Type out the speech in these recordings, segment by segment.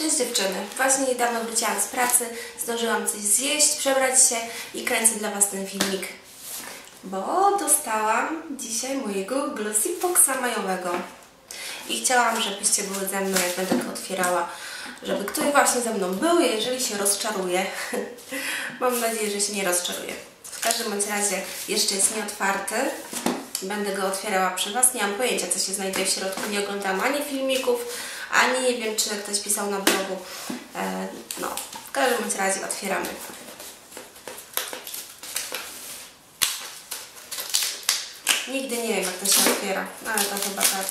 Cześć dziewczyny, właśnie niedawno wróciłam z pracy, zdążyłam coś zjeść, przebrać się i kręcę dla Was ten filmik. Bo dostałam dzisiaj mojego Glossy Boxa majowego. I chciałam, żebyście były ze mną, jak będę go otwierała. Żeby ktoś właśnie ze mną był, jeżeli się rozczaruje. Mam nadzieję, że się nie rozczaruje. W każdym bądź razie jeszcze jest nieotwarty. Będę go otwierała przy Was. Nie mam pojęcia, co się znajduje w środku. Nie oglądam ani filmików, ani nie wiem, czy ktoś pisał na blogu. E, no, w każdym razie otwieramy. Nigdy nie wiem, jak to się otwiera, ale to chyba tak.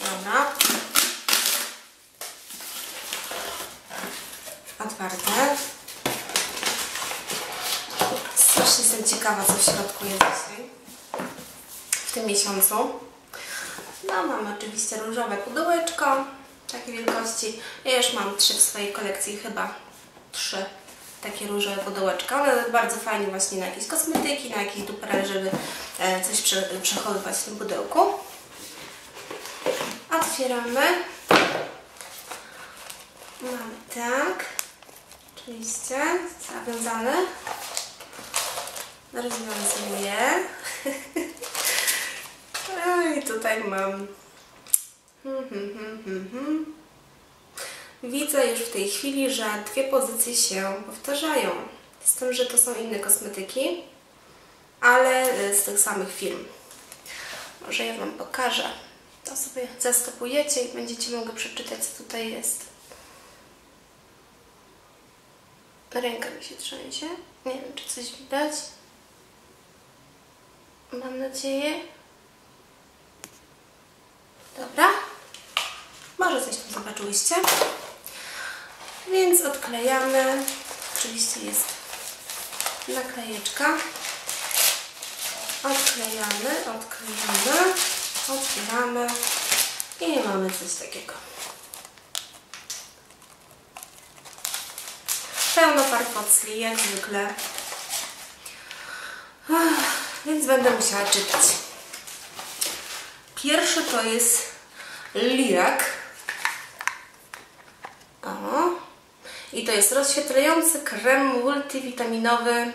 Dobra. Otwarte. Strasznie jestem ciekawa, co w środku jest dzisiaj. W tym miesiącu. No, mam oczywiście różowe pudełeczko takiej wielkości. Ja już mam trzy w swojej kolekcji, chyba trzy takie różowe pudełeczka. One bardzo fajnie właśnie na jakieś kosmetyki, na jakieś duperele, żeby e, coś prze, przechowywać w tym pudełku. Otwieramy. Mamy tak. Oczywiście zawiązane. Rozwiązuję. No i tutaj mam. Hmm, hmm, hmm. Widzę już w tej chwili, że dwie pozycje się powtarzają. Z tym, że to są inne kosmetyki, ale z tych samych firm. Może ja Wam pokażę. To sobie zastopujecie i będziecie mogli przeczytać, co tutaj jest. Ręka mi się trzęsie. Nie wiem, czy coś widać. Mam nadzieję. Dobra. Może coś tam zobaczyłyście. Więc odklejamy. Oczywiście jest naklejeczka. Odklejamy, odklejamy, otwieramy i mamy coś takiego. Pełno parfocli, jak zwykle. Więc będę musiała czytać. Pierwszy to jest lirak. O. I to jest rozświetlający krem multivitaminowy.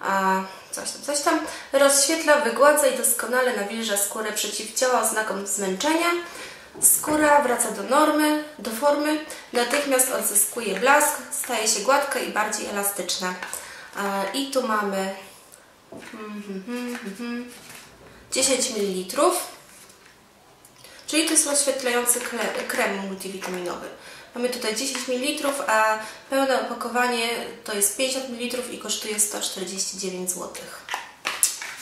A, coś tam, coś tam. Rozświetla, wygładza i doskonale nawilża skórę, przeciwdziała oznakom zmęczenia. Skóra wraca do normy, do formy, natychmiast odzyskuje blask, staje się gładka i bardziej elastyczna. I tu mamy 10 ml, czyli to jest rozświetlający krem multivitaminowy. Mamy tutaj 10 ml, a pełne opakowanie to jest 50 ml i kosztuje 149 zł.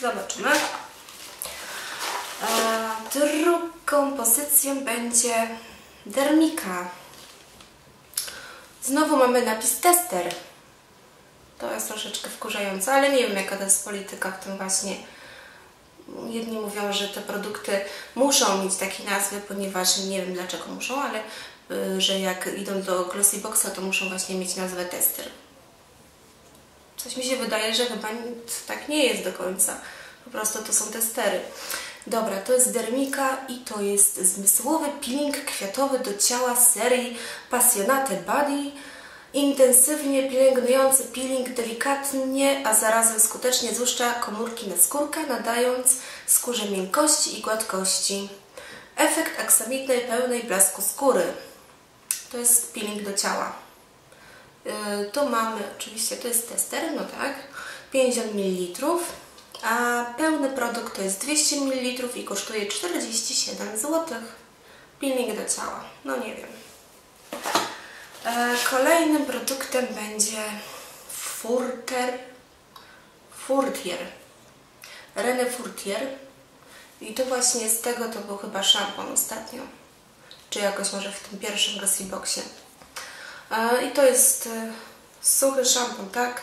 Zobaczymy. Drugą pozycją będzie Dermika. Znowu mamy napis tester. To jest troszeczkę wkurzające, ale nie wiem jaka to jest polityka w tym właśnie. Jedni mówią, że te produkty muszą mieć takie nazwy, ponieważ nie wiem dlaczego muszą, ale że jak idą do Glossy Boxa, to muszą właśnie mieć nazwę tester. Coś mi się wydaje, że chyba tak nie jest do końca. Po prostu to są testery. Dobra, to jest Dermika i to jest zmysłowy peeling kwiatowy do ciała serii Passionate Body. Intensywnie pielęgnujący peeling delikatnie, a zarazem skutecznie złuszcza komórki na skórkę, nadając skórze miękkości i gładkości. Efekt aksamitnej, pełnej blasku skóry. To jest peeling do ciała. Yy, tu mamy, oczywiście to jest tester, no tak, 50 ml, a pełny produkt to jest 200 ml i kosztuje 47 zł. Peeling do ciała, no nie wiem. Kolejnym produktem będzie Furter, Furtier, René Furtier i to właśnie z tego to był chyba szampon ostatnio, czy jakoś może w tym pierwszym Glossy Boxie. I to jest suchy szampon, tak?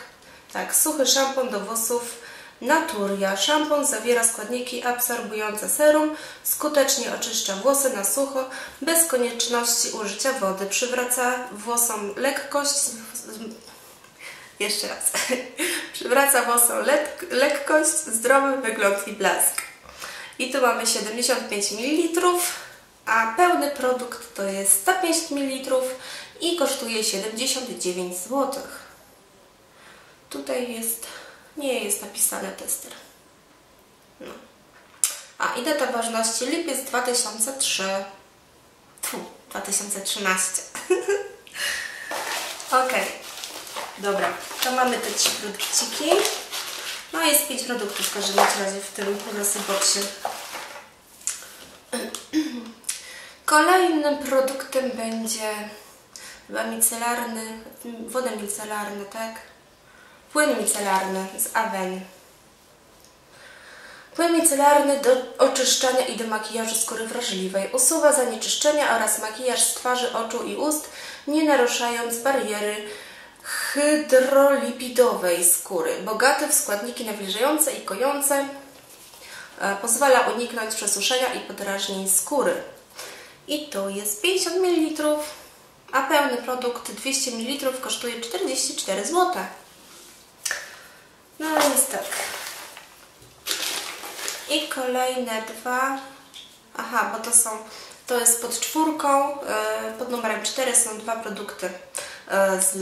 Tak, suchy szampon do włosów Naturia. Szampon zawiera składniki absorbujące serum, skutecznie oczyszcza włosy na sucho, bez konieczności użycia wody. Przywraca włosom lekkość, jeszcze raz, przywraca włosom lek lekkość, zdrowy wygląd i blask. I tu mamy 75 ml, a pełny produkt to jest 150 ml i kosztuje 79 zł. Tutaj jest, nie jest napisane tester. No. A i data ważności lipiec 2003. Tfu, 2013. ok. Dobra, to mamy te trzy produkciki. No jest pięć produktów w każdym razie w tym boxie. Kolejnym produktem będzie chyba micelarny, woda micelarna, tak? Płyn micelarny z Aven. Płyn micelarny do oczyszczania i do makijażu skóry wrażliwej. Usuwa zanieczyszczenia oraz makijaż z twarzy, oczu i ust, nie naruszając bariery hydrolipidowej skóry. Bogaty w składniki nawilżające i kojące. E, pozwala uniknąć przesuszenia i podrażnień skóry. I to jest 50 ml, a pełny produkt 200 ml kosztuje 44 zł. No jest tak. I kolejne dwa. Aha, bo to są, to jest pod czwórką, e, pod numerem 4 są dwa produkty e, z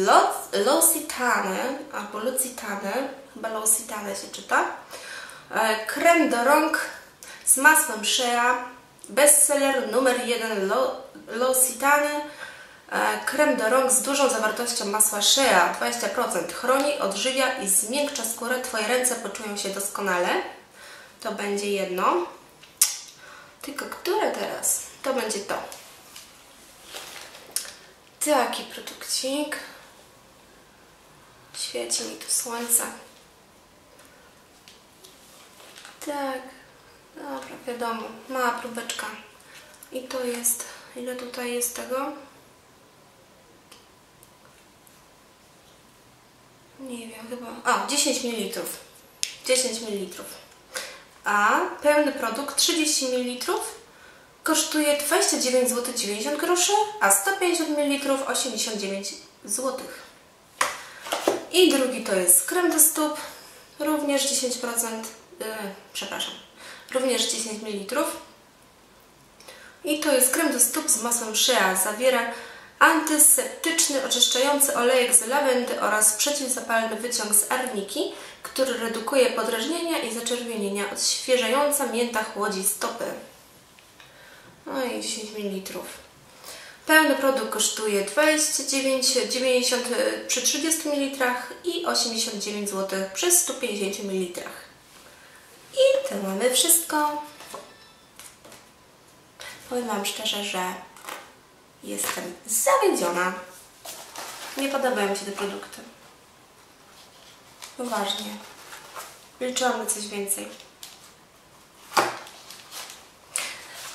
L'Occitane, albo L'Occitane, chyba L'Occitane się czyta. E, krem do rąk z masłem shea, bestseller numer 1 L'Occitane. Krem do rąk z dużą zawartością masła shea, 20%. Chroni, odżywia i zmiękcza skórę. Twoje ręce poczują się doskonale. To będzie jedno. Tylko które teraz? To będzie to. Taki produkcik. Świeci mi tu słońce. Tak. Dobra, wiadomo. Mała próbeczka. I to jest... Ile tutaj jest tego? Nie wiem, chyba... A, 10 ml. 10 ml a pełny produkt 30 ml kosztuje 29 zł 90 groszy, a 150 ml 89 zł. I drugi to jest krem do stóp, również 10%, yy, przepraszam, również 10 ml. I to jest krem do stóp z masłem shea. Zawiera antyseptyczny, oczyszczający olejek z lawendy oraz przeciwzapalny wyciąg z arniki, który redukuje podrażnienia i zaczerwienienia. Odświeżająca mięta chłodzi stopy. No i 10 ml. Pełny produkt kosztuje 29,90 przy 30 ml i 89 zł przy 150 ml. I to mamy wszystko. Powiem Wam szczerze, że jestem zawiedziona. Nie podobają się te produkty. Poważnie. Liczyłam na coś więcej.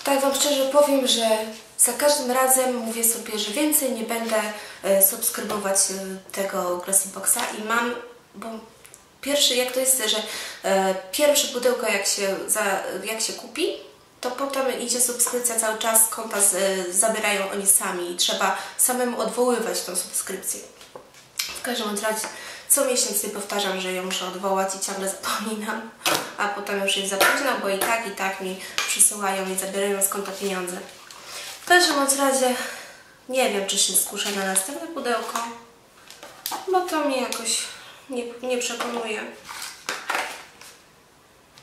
Tak Wam szczerze powiem, że za każdym razem mówię sobie, że więcej nie będę e, subskrybować e, tego Glossy Boxa i mam, bo pierwszy, jak to jest, że e, pierwsze pudełko jak się, za, jak się kupi, to potem idzie subskrypcja cały czas, konta z, zabierają oni sami i trzeba samemu odwoływać tą subskrypcję. W każdym razie co miesiąc sobie powtarzam, że ją muszę odwołać i ciągle zapominam, a potem już jest za późno, bo i tak, i tak mi przysyłają i zabierają z konta pieniądze. W każdym razie nie wiem, czy się skuszę na następne pudełko, bo to mnie jakoś nie, nie przekonuje.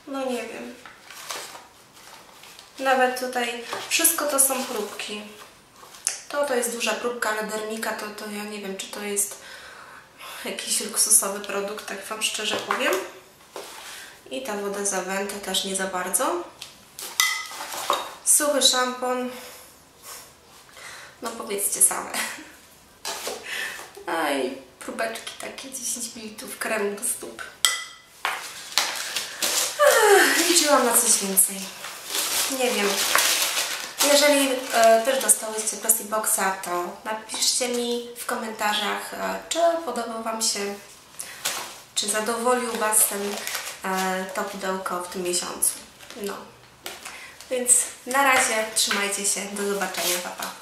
No nie wiem. Nawet tutaj wszystko to są próbki. To to jest duża próbka, ale dermika to, to ja nie wiem, czy to jest jakiś luksusowy produkt, tak Wam szczerze powiem. I ta woda za wentę też nie za bardzo. Suchy szampon. No powiedzcie same. A i próbeczki takie 10 ml kremu do stóp. liczyłam na coś więcej. Nie wiem. Jeżeli e, też dostałyście Plastic Boxa, to napiszcie mi w komentarzach, e, czy podobał Wam się, czy zadowolił Was ten, e, to pudełko w tym miesiącu. No. Więc na razie trzymajcie się. Do zobaczenia. Pa, pa.